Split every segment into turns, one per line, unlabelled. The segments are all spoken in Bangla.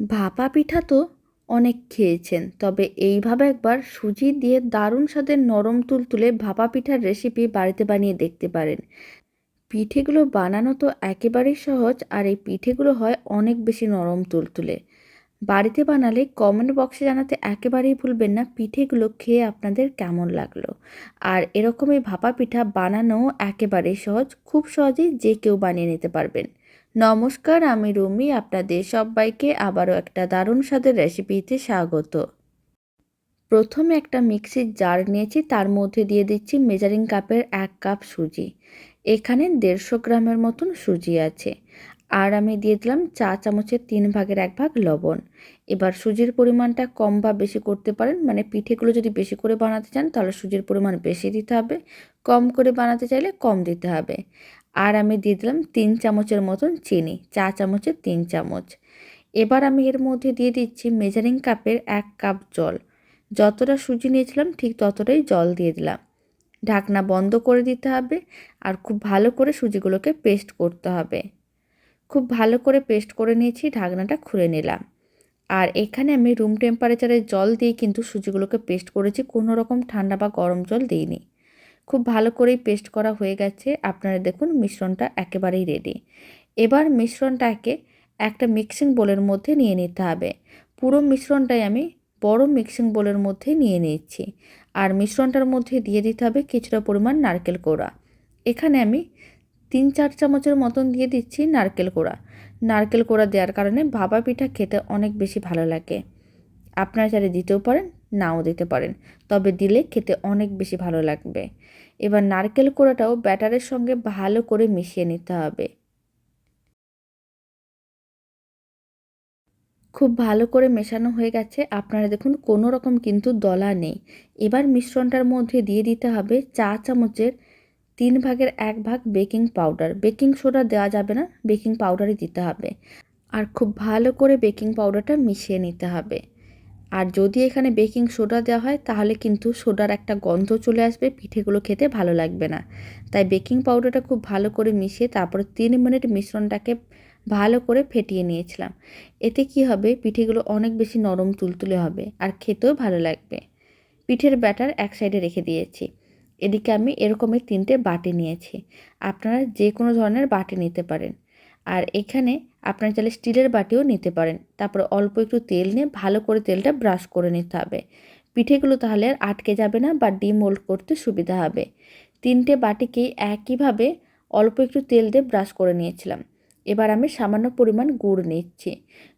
ভাপা পিঠা তো অনেক খেয়েছেন, তবে এইভাবে একবার সুজি দিয়ে দারুণ স্বাদের নরম তুলতুলে ভাপা পিঠার রেসিপি বাড়িতে বানিয়ে দেখতে পারেন। পিঠেগুলো বানানো তো একেবারেই সহজ আর এই পিঠেগুলো হয় অনেক বেশি নরম তুলতুলে। বাড়িতে বানালে কমেন্ট বক্সে জানাতে একেবারেই ভুলবেন না পিঠেগুলো খেয়ে আপনাদের কেমন লাগল। আর এরকমই ভাপা পিঠা বানানো একেবারেই সহজ, খুব সহজেই যে কেউ বানিয়ে নিতে পারবেন। নমস্কার, আমি রুমি। আপনাদের সবাইকে আবারও একটা দারুণ স্বাদের রেসিপিতে স্বাগত। প্রথমে একটা মিক্সির জার নিয়েছি, তার মধ্যে দিয়ে দিচ্ছি মেজারিং কাপের এক কাপ সুজি। এখানে দেড়শো গ্রামের মতন সুজি আছে। আর আমি দিয়ে দিলাম চা চামচের তিন ভাগের এক ভাগ লবণ। এবার সুজির পরিমাণটা কম বা বেশি করতে পারেন মানে পিঠেগুলো যদি বেশি করে বানাতে চান, তাহলে সুজির পরিমাণ বেশি দিতে হবে। কম করে বানাতে চাইলে কম দিতে হবে। আর আমি দিয়ে দিলাম তিন চামচের মতন চিনি, চা চামচের তিন চামচ। এবার আমি এর মধ্যে দিয়ে দিচ্ছি মেজারিং কাপের এক কাপ জল। যতটা সুজি নিয়েছিলাম ঠিক ততটাই জল দিয়ে দিলাম। ঢাকনা বন্ধ করে দিতে হবে আর খুব ভালো করে সুজিগুলোকে পেস্ট করতে হবে। খুব ভালো করে পেস্ট করে নিয়েছি, ঢাকনাটা খুলে নিলাম। আর এখানে আমি রুম টেম্পারেচারের জল দিয়ে কিন্তু সুজিগুলোকে পেস্ট করেছি, কোনো রকম ঠান্ডা বা গরম জল দিইনি। খুব ভালো করেই পেস্ট করা হয়ে গেছে। আপনারা দেখুন মিশ্রণটা একেবারেই রেডি এবার মিশ্রণটাকে একটা মিক্সিং বোলের মধ্যে নিয়ে নিতে হবে। পুরো মিশ্রণটাই আমি বড় মিক্সিং বোলের মধ্যে নিয়ে নিচ্ছি আর মিশ্রণটার মধ্যে দিয়ে দিতে হবে কিছুটা পরিমাণ নারকেল কোড়া। এখানে আমি তিন চার চামচের মতন দিয়ে দিচ্ছি নারকেল কোড়া। নারকেল কোড়া দেওয়ার কারণে ভাপা পিঠা খেতে অনেক বেশি ভালো লাগে। আপনারা চাইলে দিতেও পারেন নাও দিতে পারেন। তবে দিলে খেতে অনেক বেশি ভালো লাগবে। এবার নারকেল কোড়াটাও ব্যাটারের সঙ্গে ভালো করে মিশিয়ে নিতে হবে। খুব ভালো করে মেশানো হয়ে গেছে। আপনারা দেখুন, কোনো রকম কিন্তু দলা নেই। এবার মিশ্রণটার মধ্যে দিয়ে দিতে হবে চা চামচের তিন ভাগের এক ভাগ বেকিং পাউডার। বেকিং সোডা দেওয়া যাবে না, বেকিং পাউডারই দিতে হবে। আর খুব ভালো করে বেকিং পাউডারটা মিশিয়ে নিতে হবে। আর যদি এখানে বেকিং সোডা দেওয়া হয়, তাহলে কিন্তু সোডার একটা গন্ধ চলে আসবে, পিঠেগুলো খেতে ভালো লাগবে না। তাই বেকিং পাউডারটা খুব ভালো করে মিশিয়ে তারপরে তিন মিনিট মিশ্রণটাকে ভালো করে ফেটিয়ে নিয়েছিলাম। এতে কি হবে, পিঠেগুলো অনেক বেশি নরম তুলতুলে হবে আর খেতেও ভালো লাগবে। পিঠের ব্যাটার এক সাইডে রেখে দিয়েছি। এদিকে আমি এরকমের তিনটে বাটি নিয়েছি। আপনারা যে কোনো ধরনের বাটি নিতে পারেন। আর এখানে আপনারা চাইলে স্টিলের বাটিও নিতে পারেন। তারপর অল্প একটু তেল নিয়ে ভালো করে তেলটা ব্রাশ করে নিতে হবে। পিঠেগুলো তাহলে আর আটকে যাবে না বা ডিমোল্ড করতে সুবিধা হবে। তিনটে বাটিকেই একইভাবে অল্প একটু তেল দিয়ে ব্রাশ করে নিয়েছিলাম। এবার আমি সামান্য পরিমাণ গুড় নিচ্ছি।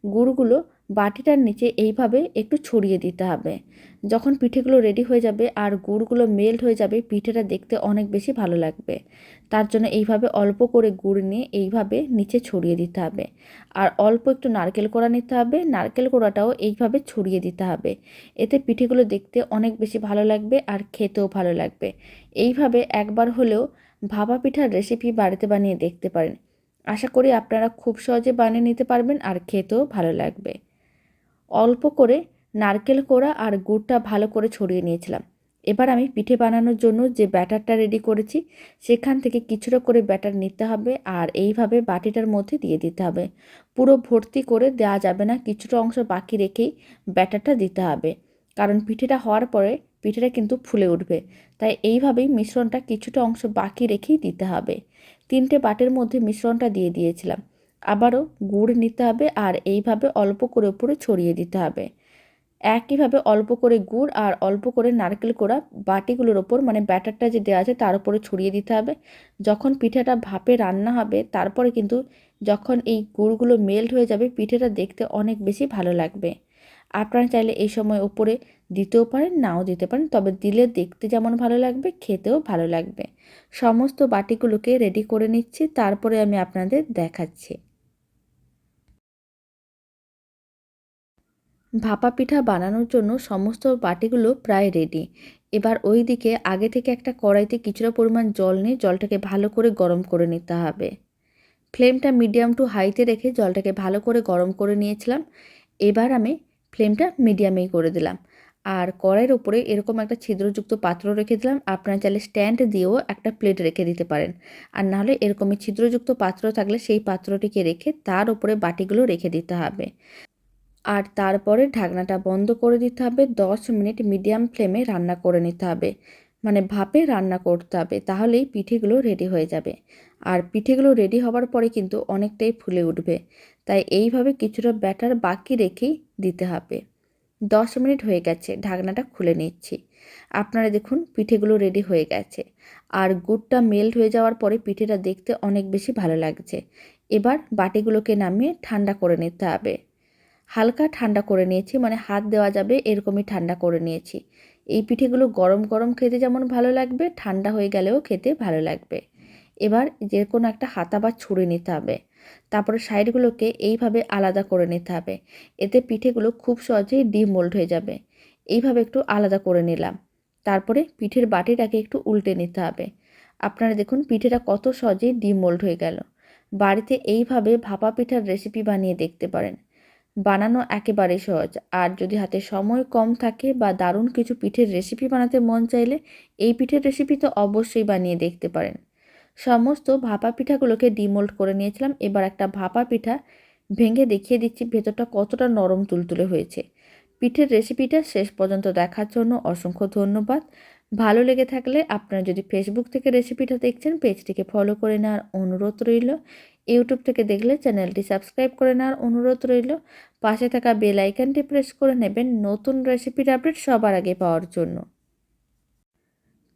গুড়গুলো বাটিটার নিচে এইভাবে একটু ছড়িয়ে দিতে হবে। যখন পিঠেগুলো রেডি হয়ে যাবে আর গুড়গুলো মেল্ট হয়ে যাবে, পিঠেটা দেখতে অনেক বেশি ভালো লাগবে। তার জন্য এইভাবে অল্প করে গুড় নিয়ে এইভাবে নিচে ছড়িয়ে দিতে হবে। আর অল্প একটু নারকেল কোড়া নিতে হবে। নারকেল কোড়াটাও এইভাবে ছড়িয়ে দিতে হবে। এতে পিঠেগুলো দেখতে অনেক বেশি ভালো লাগবে আর খেতেও ভালো লাগবে। এইভাবে একবার হলেও ভাপা পিঠার রেসিপি বাড়িতে বানিয়ে দেখতে পারেন। আশা করি আপনারা খুব সহজে বানিয়ে নিতে পারবেন আর খেতেও ভালো লাগবে। অল্প করে নারকেল কোড়া আর গুড়টা ভালো করে ছড়িয়ে নিয়েছিলাম। এবার আমি পিঠে বানানোর জন্য যে ব্যাটারটা রেডি করেছি, সেখান থেকে কিছুটা করে ব্যাটার নিতে হবে আর এইভাবে বাটিটার মধ্যে দিয়ে দিতে হবে। পুরো ভর্তি করে দেওয়া যাবে না, কিছুটা অংশ বাকি রেখেই ব্যাটারটা দিতে হবে। কারণ পিঠেটা হওয়ার পরে পিঠেটা কিন্তু ফুলে উঠবে। তাই এইভাবেই মিশ্রণটা কিছুটা অংশ বাকি রেখেই দিতে হবে। তিনটে বাটের মধ্যে মিশ্রণটা দিয়ে দিয়েছিলাম। আবারও গুড় নিতে হবে আর এইভাবে অল্প করে উপরে ছড়িয়ে দিতে হবে। একইভাবে অল্প করে গুড় আর অল্প করে নারকেল কোড়া বাটিগুলোর ওপর মানে ব্যাটারটা যে দেওয়া আছে তার উপরে ছড়িয়ে দিতে হবে। যখন পিঠাটা ভাপে রান্না হবে, তারপরে কিন্তু যখন এই গুড়গুলো মেল্ট হয়ে যাবে, পিঠেটা দেখতে অনেক বেশি ভালো লাগবে। আপনারা চাইলে এই সময় ওপরে দিতেও পারেন, নাও দিতে পারেন, তবে দিলে দেখতে যেমন ভালো লাগবে, খেতেও ভালো লাগবে। সমস্ত বাটিগুলোকে রেডি করে নিচ্ছি, তারপরে আমি আপনাদের দেখাচ্ছি। ভাপা পিঠা বানানোর জন্য সমস্ত বাটিগুলো প্রায় রেডি এবার ওই দিকে আগে থেকে একটা কড়াইতে কিছুটা পরিমাণ জল নিয়ে জলটাকে ভালো করে গরম করে নিতে হবে। ফ্লেমটা মিডিয়াম টু হাইতে রেখে জলটাকে ভালো করে গরম করে নিয়েছিলাম। এবার আমি ফ্লেমটা মিডিয়ামেই করে দিলাম। আর কড়াইয়ের ওপরে এরকম একটা ছিদ্রযুক্ত পাত্র রেখে দিলাম। আপনারা চাইলে স্ট্যান্ড দিয়েও একটা প্লেট রেখে দিতে পারেন। আর নাহলে এরকমই ছিদ্রযুক্ত পাত্র থাকলে সেই পাত্রটিকে রেখে তার উপরে বাটিগুলো রেখে দিতে হবে। আর তারপরে ঢাকনাটা বন্ধ করে দিতে হবে। দশ মিনিট মিডিয়াম ফ্লেমে রান্না করে নিতে হবে। মানে ভাপে রান্না করতে হবে, তাহলেই পিঠেগুলো রেডি হয়ে যাবে। আর পিঠেগুলো রেডি হওয়ার পরে কিন্তু অনেকটাই ফুলে উঠবে। তাই এইভাবে কিছুটা ব্যাটার বাকি রেখেই দিতে হবে। দশ মিনিট হয়ে গেছে, ঢাকনাটা খুলে নিচ্ছি। আপনারা দেখুন, পিঠেগুলো রেডি হয়ে গেছে। আর গুড়টা মেল্ট হয়ে যাওয়ার পরে পিঠেটা দেখতে অনেক বেশি ভালো লাগছে। এবার বাটিগুলোকে নামিয়ে ঠান্ডা করে নিতে হবে। হালকা ঠান্ডা করে নিয়েছি মানে হাত দেওয়া যাবে এরকমই ঠান্ডা করে নিয়েছি। এই পিঠেগুলো গরম গরম খেতে যেমন ভালো লাগবে, ঠান্ডা হয়ে গেলেও খেতে ভালো লাগবে। এবার যে কোনো একটা হাতা বা ছুঁড়ে নিতে হবে। তারপরে সাইডগুলোকে এইভাবে আলাদা করে নিতে হবে। এতে পিঠেগুলো খুব সহজেই ডিমোল্ড হয়ে যাবে। এইভাবে একটু আলাদা করে নিলাম। তারপরে পিঠের বাটিটাকে একটু উল্টে নিতে হবে। আপনারা দেখুন পিঠেটা কত সহজেই ডিমোল্ড হয়ে গেল। বাড়িতে এইভাবে ভাপা পিঠার রেসিপি বানিয়ে দেখতে পারেন। বানানো একেবারে সহজ। আর যদি হাতে সময় কম থাকে বা দারুণ কিছু পিঠের রেসিপি বানাতে মন চাইলে এই পিঠের রেসিপি তো অবশ্যই বানিয়ে দেখতে পারেন। সমস্ত ভাপা পিঠাগুলোকে ডিমোল্ড করে নিয়েছিলাম। এবার একটা ভাপা পিঠা ভেঙে দেখিয়ে দিচ্ছি, ভেতরটা কতটা নরম তুলতুলে হয়েছে। পিঠের রেসিপিটা শেষ পর্যন্ত দেখার জন্য অসংখ্য ধন্যবাদ। ভালো লেগে থাকলে আপনারা যদি ফেসবুক থেকে রেসিপিটা দেখছেন, পেজটিকে ফলো করে নেওয়ার অনুরোধ রইল। ইউটিউব থেকে দেখলে চ্যানেলটি সাবস্ক্রাইব করে নেওয়ার অনুরোধ রইল। পাশে থাকা বেল আইকনটি প্রেস করে নেবেন নতুন রেসিপির আপডেট সবার আগে পাওয়ার জন্য।